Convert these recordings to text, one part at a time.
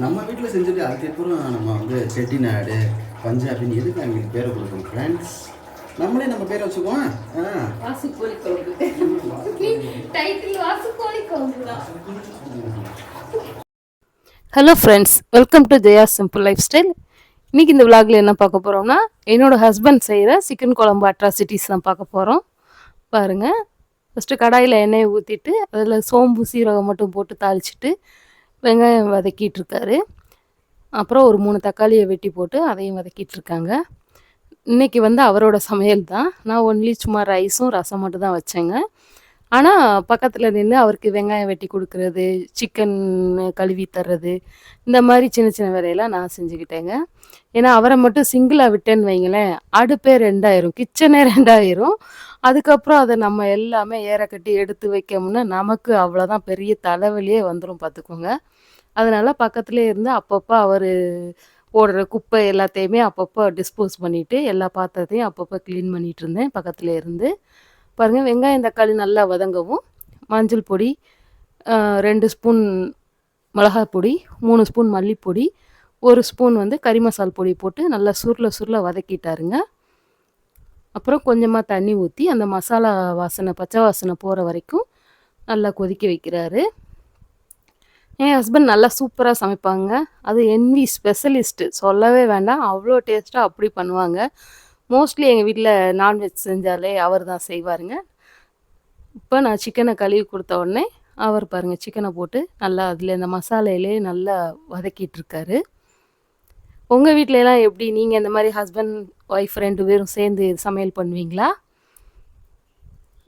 நம்ம வீட்டில் செஞ்சுட்டு அதுக்கப்புறம் நம்ம வந்து செட்டிநாடு பஞ்சாபின்னு எதுக்கு அவங்களுக்கு பேரை கொடுக்கணும்? ஃப்ரெண்ட்ஸ் நம்மளே நம்ம பேரை வச்சுக்குவோம்? Title hello friends welcome to Jaya simple life style இன்றைக்கி இந்த விலாகில் என்ன பார்க்க போகிறோம்னா என்னோட ஹஸ்பண்ட் செய்கிற சிக்கன் குழம்பு அட்ராசிட்டிஸ் தான் பார்க்க போகிறோம் பாருங்கள் ஃபஸ்ட்டு கடாயில் எண்ணெயை ஊற்றிட்டு அதில் சோம்பு சீரகம் மட்டும் போட்டு தாளிச்சிட்டு வெங்காயம் வதக்கிட்டு இருக்காரு அப்புறம் ஒரு மூணு தக்காளியை வெட்டி போட்டு அதையும் வதக்கிட்டு இருக்காங்க இன்னைக்கு வந்து அவரோட சமையல் தான். நான் ஒன்லி சும்மா ரைஸும் ரசம் மட்டும் தான் வச்சேங்க. ஆனால் பக்கத்தில் நின்று அவருக்கு வெங்காயம் வெட்டி கொடுக்குறது சிக்கன் கழுவி தர்றது இந்த மாதிரி சின்ன சின்ன வேலையெல்லாம் நான் செஞ்சுக்கிட்டேங்க. ஏன்னா அவரை மட்டும் சிங்கிளாக விட்டேன்னு வைங்களேன் அடுப்பே ரெண்டாயிரும் கிச்சனே ரெண்டாயிரும். அதுக்கப்புறம் அதை நம்ம எல்லாமே ஏற கட்டி எடுத்து வைக்கோம்னா நமக்கு அவ்வளோதான் பெரிய தலைவலியே வந்துடும் பார்த்துக்கோங்க. அதனால பக்கத்துலேயே இருந்து அப்பப்போ அவர் போடுற குப்பை எல்லாத்தையுமே அப்பப்போ டிஸ்போஸ் பண்ணிவிட்டு எல்லா பாத்திரத்தையும் அப்பப்போ க்ளீன் பண்ணிகிட்டு இருந்தேன் பக்கத்தில் இருந்து. பாருங்கள் வெங்காயம் தக்காளி நல்லா வதங்கவும் மஞ்சள் பொடி ரெண்டு ஸ்பூன் மிளகாய் பொடி மூணு ஸ்பூன் மல்லிப்பொடி ஒரு ஸ்பூன் வந்து கறி மசால் பொடி போட்டு நல்லா சுருள சுருள வதக்கிட்டாருங்க. அப்புறம் கொஞ்சமாக தண்ணி ஊற்றி அந்த மசாலா வாசனை பச்சை வாசனை போகிற வரைக்கும் நல்லா கொதிக்க வைக்கிறாரு. என் ஹஸ்பண்ட் நல்லா சூப்பராக சமைப்பாங்க. அது என்வி ஸ்பெஷலிஸ்ட்டு சொல்லவே வேண்டாம். அவ்வளோ டேஸ்ட்டாக அப்படி பண்ணுவாங்க. மோஸ்ட்லி எங்கள் வீட்டில் நான்வெஜ் செஞ்சாலே அவர் தான் செய்வாருங்க. இப்போ நான் சிக்கனை கழுவி கொடுத்த உடனே அவர் பாருங்கள் சிக்கனை போட்டு நல்லா அதில் இந்த மசாலையிலே நல்லா வதக்கிட்டுருக்காரு உங்கள் வீட்டிலலாம் எப்படி? நீங்கள் இந்த மாதிரி ஹஸ்பண்ட் ஒய்ஃப் ரெண்டு பேரும் சேர்ந்து சமையல் பண்ணுவீங்களா?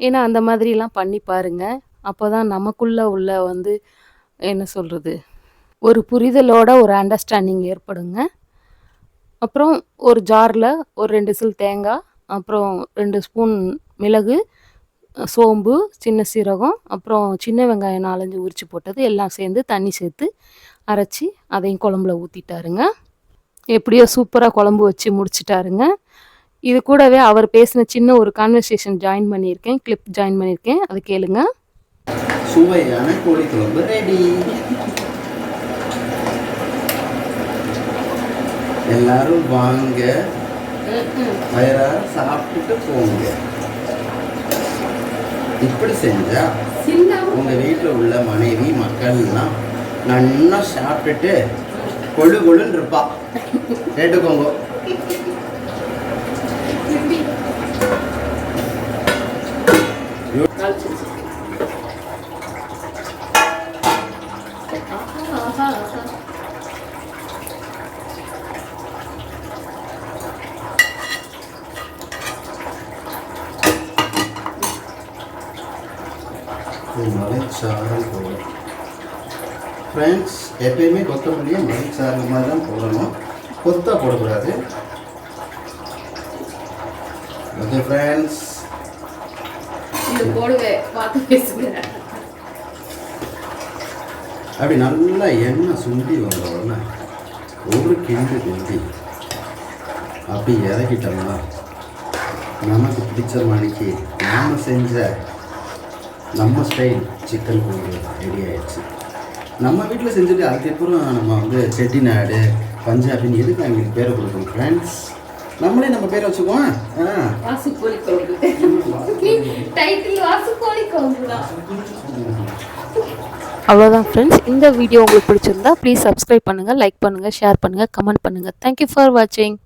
ஏன்னா அந்த மாதிரிலாம் பண்ணி பாருங்க. அப்போ தான் நமக்குள்ளே உள்ள வந்து என்ன சொல்கிறது ஒரு புரிதலோட ஒரு அண்டர்ஸ்டாண்டிங் ஏற்படுங்க. அப்புறம் ஒரு ஜாரில் ஒரு ரெண்டு சில் தேங்காய் அப்புறம் ரெண்டு ஸ்பூன் மிளகு சோம்பு சின்ன சீரகம் அப்புறம் சின்ன வெங்காயம் நாலஞ்சு உரித்து போட்டது எல்லாம் சேர்ந்து தண்ணி சேர்த்து அரைச்சி அதையும் குழம்புல ஊற்றிட்டாருங்க எப்படியோ சூப்பராக குழம்பு வச்சு முடிச்சிட்டாருங்க. இது கூடவே அவர் பேசின சின்ன ஒரு கான்வர்சேஷன் ஜாயின் பண்ணியிருக்கேன். கிளிப் ஜாயின் பண்ணியிருக்கேன். அதை கேளுங்க. சுவையான கோழி குழம்பு ரெடி எல்லாரும் வாங்க. வயிறார சாப்பிட்டுட்டு போங்க. இப்படி செஞ்சா உங்க வீட்டில் உள்ள மனைவி மக்கள்லாம் நல்லா சாப்பிட்டுட்டு கொழு கொழுன்னு இருப்பா. கேட்டுக்கோங்க. மலைச்சாரல் போடும் ஃப்ரெண்ட்ஸ் எப்பயுமே கொத்தமல்லியை மலைச்சாரல் மாதிரி தான் போடணும். கொத்தா போடக்கூடாது. ஓகே ஃப்ரெண்ட்ஸ் அப்படி நல்லா எண்ணெய் சுண்டி வந்த உடனே ஒரு கிண்டு கிண்டி அப்படி இறக்கிட்டோம்னா நமக்கு பிடிச்ச மாதிரிக்கு நாம் செஞ்ச நம்ம ஸ்டைல் சிக்கன் குழம்பு ரெடி ஆயிடுச்சு. நம்ம வீட்டில் செஞ்சுட்டு அதுக்கப்புறம் நம்ம வந்து செட்டிநாடு பஞ்சாபின்னு எதுக்கு அவங்களுக்கு பேரை கொடுக்கணும்? ஃப்ரெண்ட்ஸ் நம்மளே நம்ம பேரை வச்சுக்குவோம். டைட்டில் குழம்பு. அவ்வளோதான் ஃப்ரெண்ட்ஸ் இந்த வீடியோ உங்களுக்கு பிடிச்சிருந்தா ப்ளீஸ் சப்ஸ்கிரைப் பண்ணுங்கள் லைக் பண்ணுங்கள் ஷேர் பண்ணுங்கள் கமெண்ட் பண்ணுங்கள் தேங்க்யூ ஃபார் வாட்சிங்